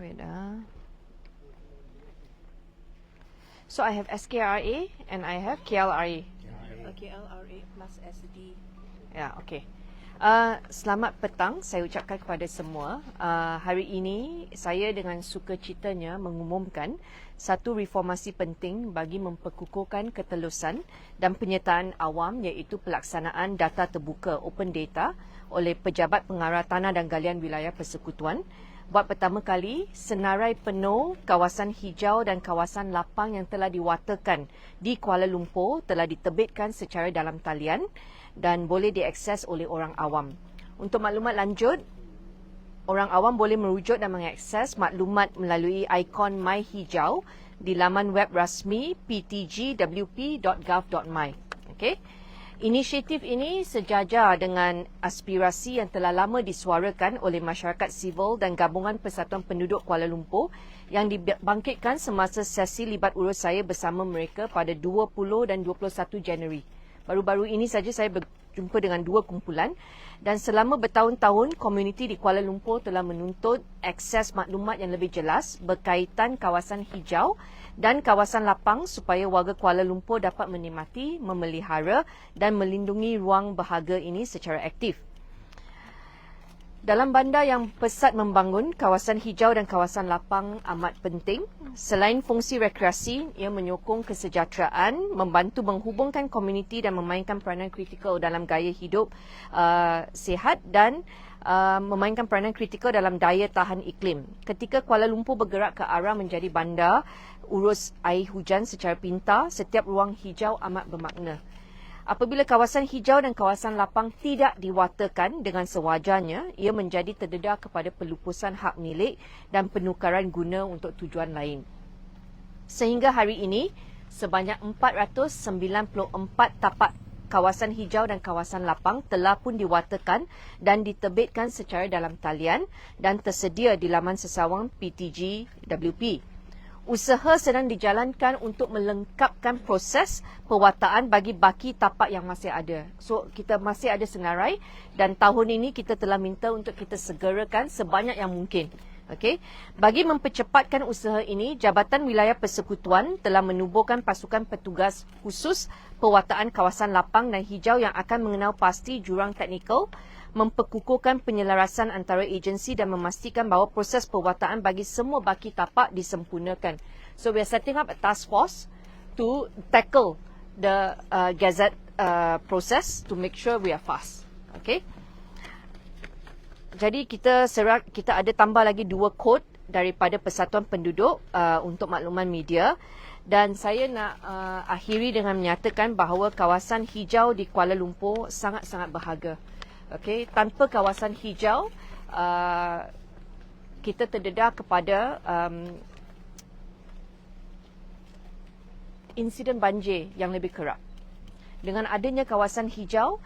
wait ah. So I have SKRA and I have KLRA. KLRA plus SD. Ya, okey. Uh, selamat petang saya ucapkan kepada semua. Uh, hari ini saya dengan sukacitanya mengumumkan satu reformasi penting bagi memperkukuhkan ketelusan dan penyertaan awam iaitu pelaksanaan data terbuka open data oleh pejabat pengarah tanah dan galian wilayah persekutuan. Buat pertama kali, senarai penuh kawasan hijau dan kawasan lapang yang telah diwatakan di Kuala Lumpur telah ditebitkan secara dalam talian dan boleh diakses oleh orang awam. Untuk maklumat lanjut, orang awam boleh merujuk dan mengakses maklumat melalui ikon My Hijau di laman web rasmi ptgwp.gov.my. Okey. Inisiatif ini sejajar dengan aspirasi yang telah lama disuarakan oleh masyarakat sivil dan gabungan Persatuan Penduduk Kuala Lumpur yang dibangkitkan semasa sesi libat urus saya bersama mereka pada 20 dan 21 Januari. Baru-baru ini saja saya berjumpa dengan dua kumpulan dan selama bertahun-tahun komuniti di Kuala Lumpur telah menuntut akses maklumat yang lebih jelas berkaitan kawasan hijau dan kawasan lapang supaya warga Kuala Lumpur dapat menikmati, memelihara dan melindungi ruang berharga ini secara aktif. Dalam bandar yang pesat membangun, kawasan hijau dan kawasan lapang amat penting. Selain fungsi rekreasi, ia menyokong kesejahteraan, membantu menghubungkan komuniti dan memainkan peranan kritikal dalam gaya hidup uh, sihat dan uh, memainkan peranan kritikal dalam daya tahan iklim. Ketika Kuala Lumpur bergerak ke arah menjadi bandar urus air hujan secara pintar, setiap ruang hijau amat bermakna. Apabila kawasan hijau dan kawasan lapang tidak diwatakan dengan sewajarnya, ia menjadi terdedah kepada pelupusan hak milik dan penukaran guna untuk tujuan lain. Sehingga hari ini, sebanyak 494 tapak kawasan hijau dan kawasan lapang telah pun diwatakan dan ditebitkan secara dalam talian dan tersedia di laman sesawang PTG WP usaha sedang dijalankan untuk melengkapkan proses pewataan bagi baki tapak yang masih ada. So kita masih ada senarai dan tahun ini kita telah minta untuk kita segerakan sebanyak yang mungkin. Okey. Bagi mempercepatkan usaha ini, Jabatan Wilayah Persekutuan telah menubuhkan pasukan petugas khusus pewataan kawasan lapang dan hijau yang akan mengenal pasti jurang teknikal memperkukuhkan penyelarasan antara agensi dan memastikan bahawa proses perwataan bagi semua baki tapak disempurnakan. So we are setting up a task force to tackle the uh, gazette uh, process to make sure we are fast. Okay. Jadi kita serat kita ada tambah lagi dua kod daripada Persatuan Penduduk uh, untuk makluman media dan saya nak uh, akhiri dengan menyatakan bahawa kawasan hijau di Kuala Lumpur sangat-sangat berharga. Okey, tanpa kawasan hijau uh, kita terdedah kepada um, insiden banjir yang lebih kerap. Dengan adanya kawasan hijau,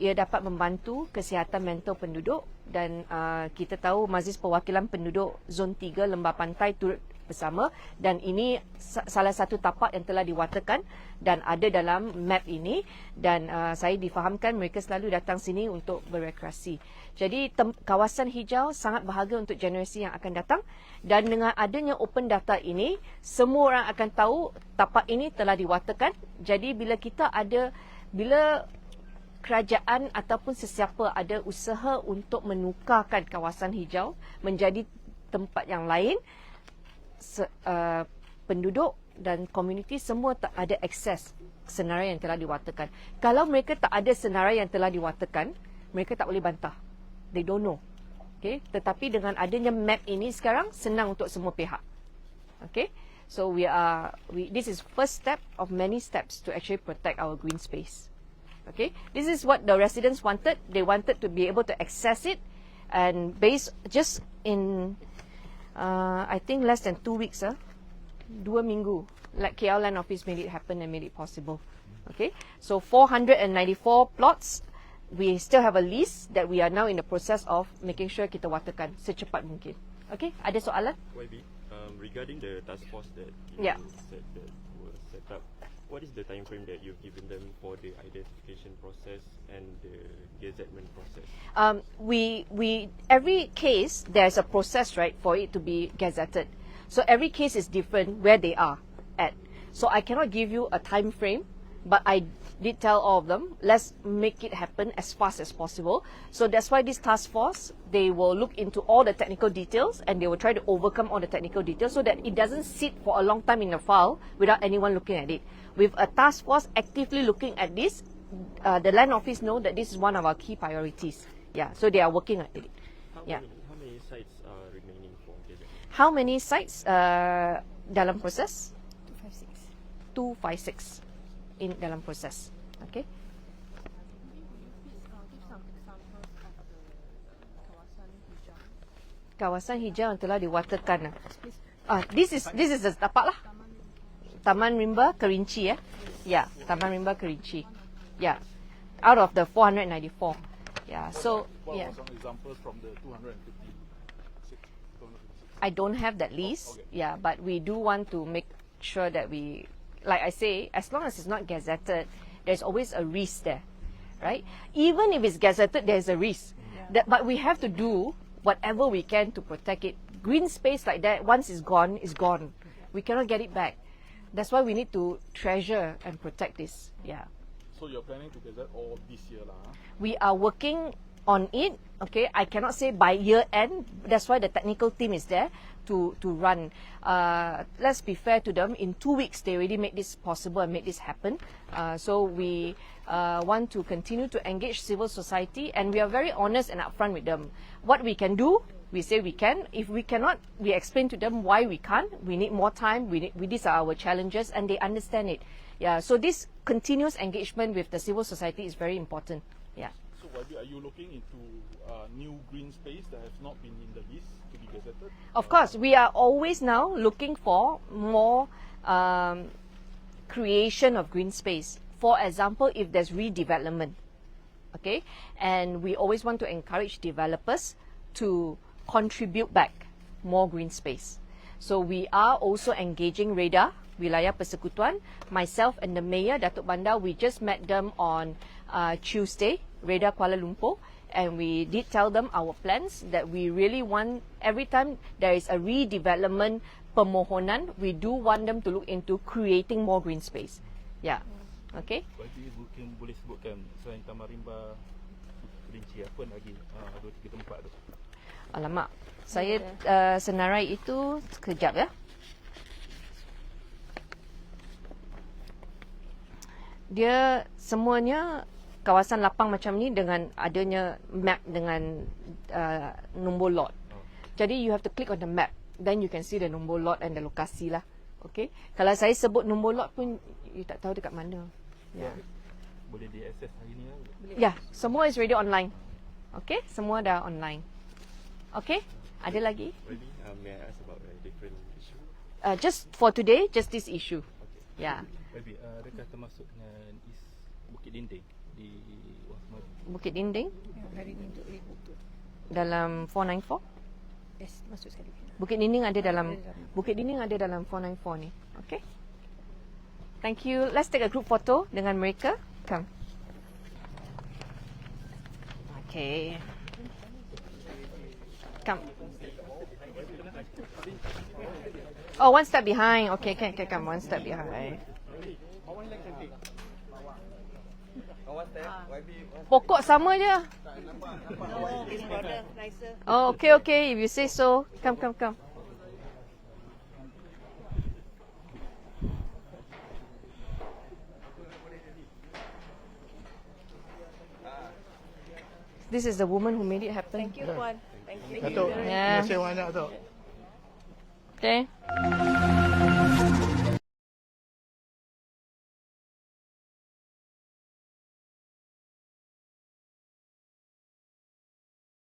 ia dapat membantu kesihatan mental penduduk dan uh, kita tahu Majlis Perwakilan Penduduk Zon 3 Lembah Pantai turut bersama dan ini salah satu tapak yang telah diwatakan dan ada dalam map ini dan uh, saya difahamkan mereka selalu datang sini untuk berekreasi. Jadi kawasan hijau sangat berharga untuk generasi yang akan datang dan dengan adanya open data ini semua orang akan tahu tapak ini telah diwatakan. Jadi bila kita ada bila kerajaan ataupun sesiapa ada usaha untuk menukarkan kawasan hijau menjadi tempat yang lain se, uh, penduduk dan komuniti semua tak ada akses senarai yang telah diwatakan. Kalau mereka tak ada senarai yang telah diwatakan, mereka tak boleh bantah. They don't know. Okay? Tetapi dengan adanya map ini sekarang senang untuk semua pihak. Okay? So we are we this is first step of many steps to actually protect our green space. Okay? This is what the residents wanted. They wanted to be able to access it and based just in uh, I think less than two weeks, uh, dua minggu, like KL Land Office made it happen and made it possible. Okay, so 494 plots, we still have a list that we are now in the process of making sure kita waterkan secepat mungkin. Okay, ada soalan? YB, um, regarding the task force that you Yeah. said that was set up, What is the time frame that you've given them for the identification process and the gazettement process? um, we we every case there's a process right for it to be gazetted. So every case is different where they are at. So I cannot give you a time frame, but I did tell all of them let's make it happen as fast as possible. So that's why this task force they will look into all the technical details and they will try to overcome all the technical details so that it doesn't sit for a long time in the file without anyone looking at it. With a task force actively looking at this, uh, the land office know that this is one of our key priorities. Yeah, so they are working on it. How Yeah. many how many sites are remaining for gazettement? How many sites uh, dalam proses? 256. 256 in dalam proses. Okay. Kawasan hijau yang telah diwatakan. Ah, this is this is the tapak lah. Taman Rimba Kerinci ya. Yeah, Taman Rimba Kerinci. Yeah. Out of the 494. Yeah. So, What yeah. some examples from the 256? 256? I don't have that list. Yeah, but we do want to make sure that we, like I say, as long as it's not gazetted, there's always a risk there, right? Even if it's gazetted, there's a risk. That, but we have to do whatever we can to protect it. Green space like that, once it's gone, it's gone. We cannot get it back. That's why we need to treasure and protect this. Yeah. So you're planning to gazette all this year lah. we are working on it okay? I cannot say by year end. That's why the technical team is there to to run. Uh, let's be fair to them. In two weeks they already made this possible and made this happen. Uh, so we uh, want to continue to engage civil society and we are very honest and upfront with them. What we can do we say we can. If we cannot we explain to them why we can't. We need more time. We, need, we these are our challenges and they understand it. Yeah so this continuous engagement with the civil society is very important are you looking into uh, new green space that has not been in the list to be gazetted? Of course, we are always now looking for more um, creation of green space. For example, if there's redevelopment, okay, and we always want to encourage developers to contribute back more green space. So we are also engaging Radar, Wilayah Persekutuan, myself and the Mayor, Datuk Bandar, we just met them on uh, Tuesday, Radar Kuala Lumpur, and we did tell them our plans that we really want, every time there is a redevelopment permohonan, we do want them to look into creating more green space. Yeah. Okay? YB mungkin boleh sebutkan selain Taman Rimba Kerinci apa lagi uh, dua tiga tempat tu. Alamak. Saya uh, senarai itu sekejap ya. Dia semuanya kawasan lapang macam ni dengan adanya map dengan uh, nombor lot. Jadi you have to click on the map. Then you can see the nombor lot and the lokasi lah. Okay. Kalau saya sebut nombor lot pun you tak tahu dekat mana. Ya. Yeah. Boleh diakses hari ni lah. Ya, yeah, semua is ready online. Okay, semua dah online. Okay, ada lagi? Uh, may I ask about a different issue? Uh, just for today, just this issue. Yeah, YB uh, adakah termasuk dengan East Bukit Dinding di? Bukit Dinding Yang hari ni untuk dalam 494. Yes, masuk sekali. Bukit Dinding ada dalam Ada dalam. Bukit Dinding ada dalam 494 ni. Okay. Thank you. Let's take a group photo dengan mereka. Come. Okay. Come. Oh, one step behind. Okay, can can come one step behind. Pokok sama je. No, nicer. Oh, okay, okay. If you say so, come, come, come. This is the woman who made it happen. Thank you, Puan. Thank you. Datuk, Yeah. terima kasih banyak Datuk. Okay.